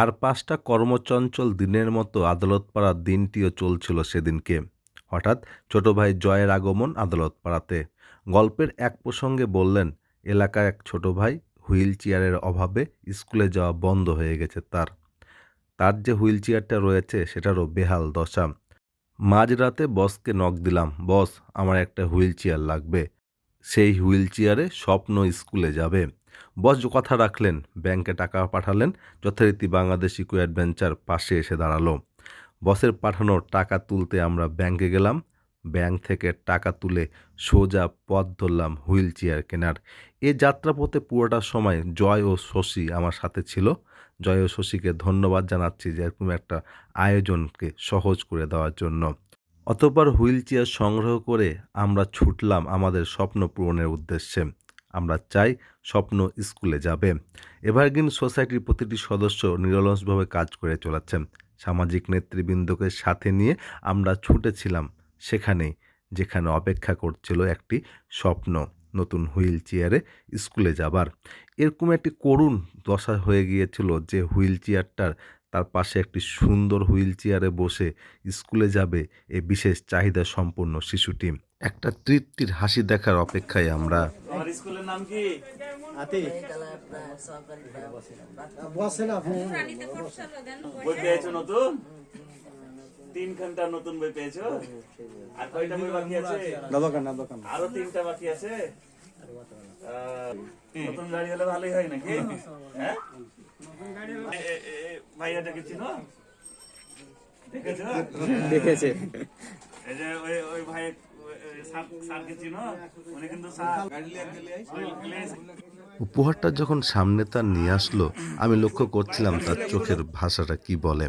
আর পাঁচটা কর্মচঞ্চল দিনের মতো আদালত পাড়ার দিনটিও চলছিল সেদিনকে। হঠাৎ ছোট ভাই জয়ের আগমন আদালত পাড়াতে গল্পের এক প্রসঙ্গে বললেন, এলাকায় এক ছোট ভাই হুইল চেয়ারের অভাবে স্কুলে যাওয়া বন্ধ হয়ে গেছে তার। তার যে হুইল চেয়ারটা রয়েছে সেটারও বেহাল দশা। মাঝরাতে বসকে নক দিলাম, বস, আমার একটা হুইল চেয়ার লাগবে। সেই হুইল চেয়ারে স্বপ্ন স্কুলে যাবে। বস কথা রাখলেন, ব্যাংকে টাকা পাঠালেন, যথারীতি বাংলাদেশ ইকো অ্যাডভেঞ্চার পাশে এসে দাঁড়াল। বসের পাঠানো টাকা তুলতে আমরা ব্যাংকে গেলাম। ব্যাংক থেকে টাকা তুলে সোজা পথ ধরলাম হুইল চেয়ার কেনার। এ যাত্রাপথে পুরোটা সময় জয় ও শশী আমার সাথে ছিল। জয় ও শশীকে ধন্যবাদ জানাচ্ছি যে এরকম একটা আয়োজনকে সহজ করে দেওয়ার জন্য। অতপর হুইল চেয়ার সংগ্রহ করে আমরা ছুটলাম আমাদের স্বপ্ন পূরণের উদ্দেশ্যে। আমরা চাই স্বপ্ন স্কুলে যাবে। এভারগ্রিন সোসাইটির প্রতিটি সদস্য নিরলসভাবে কাজ করে চলেছেন। সামাজিক নেতৃবৃন্দকে সাথে নিয়ে আমরা ছুটেছিলাম সেখানেই, যেখানে অপেক্ষা করছিল একটি স্বপ্ন, নতুন হুইল চেয়ারে স্কুলে যাবার। এরকম একটি করুণ দশা হয়ে গিয়েছিল যে হুইল চেয়ারটার তার পাশে একটি সুন্দর হুইল চেয়ারে বসে স্কুলে যাবে এ বিশেষ চাহিদা সম্পন্ন শিশুটি। একটা তৃপ্তির হাসি দেখার অপেক্ষায় আমরা স্কুলের নাম কি? বই পেয়েছ নতুন? তিন ঘণ্টা নতুন বই পেয়েছ? আর কয়টা বই বাকি আছে? না দোকান না দোকান আরও তিনটা বাকি আছে? নতুন গাড়ি হলে ভালোই হয় নাকি? হ্যাঁ? ভাইয়াটাকে চিনো দেখেছ দেখেছে এই যে ওই ওই ভাই উপহারটা যখন সামনে তার নিয়ে আসলো, আমি লক্ষ্য করছিলাম তার চোখের ভাষাটা কি বলে।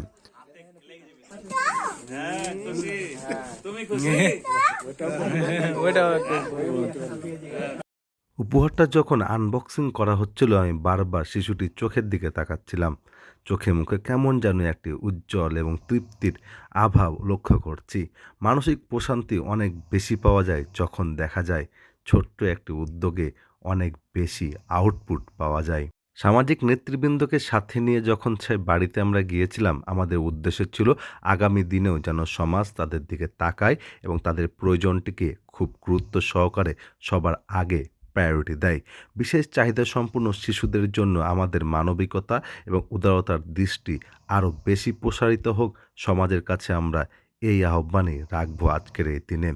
উপহারটা যখন আনবক্সিং করা হচ্ছিল, আমি বারবার শিশুটির চোখের দিকে তাকাচ্ছিলাম। চোখে মুখে কেমন যেন একটি উজ্জ্বল এবং তৃপ্তির আভাব লক্ষ্য করছি। মানসিক প্রশান্তি অনেক বেশি পাওয়া যায় যখন দেখা যায় ছোট্ট একটি উদ্যোগে অনেক বেশি আউটপুট পাওয়া যায়। সামাজিক নেতৃবৃন্দকে সাথে নিয়ে যখন সে বাড়িতে আমরা গিয়েছিলাম, আমাদের উদ্দেশ্য ছিল আগামী দিনেও যেন সমাজ তাদের দিকে তাকায় এবং তাদের প্রয়োজনটিকে খুব গুরুত্ব সহকারে সবার আগে প্রায়োরিটি দেয়। বিশেষ চাহিদা সম্পন্ন শিশুদের জন্য আমাদের মানবিকতা এবং উদারতার দৃষ্টি আরও বেশি প্রসারিত হোক, সমাজের কাছে আমরা এই আহ্বানে রাখব আজকের এই দিনে।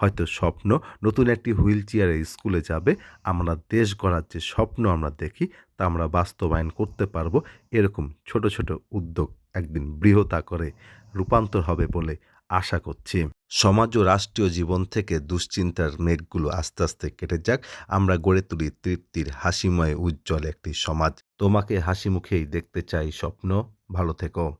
হয়তো স্বপ্ন নতুন একটি হুইল চেয়ারে স্কুলে যাবে, আমরা দেশ গড়ার যে স্বপ্ন আমরা দেখি তা আমরা বাস্তবায়ন করতে পারব, এরকম ছোট ছোট উদ্যোগ একদিন বৃহৎ আকারে রূপান্তর হবে বলে আশা করছি। সমাজ ও রাষ্ট্রীয় জীবন থেকে দুশ্চিন্তার মেঘগুলো আস্তে আস্তে কেটে যাক। আমরা গড়ে তুলি তৃপ্তির, হাসিময়, উজ্জ্বল একটি সমাজ। তোমাকে হাসি মুখেই দেখতে চাই স্বপ্ন। ভালো থেকো।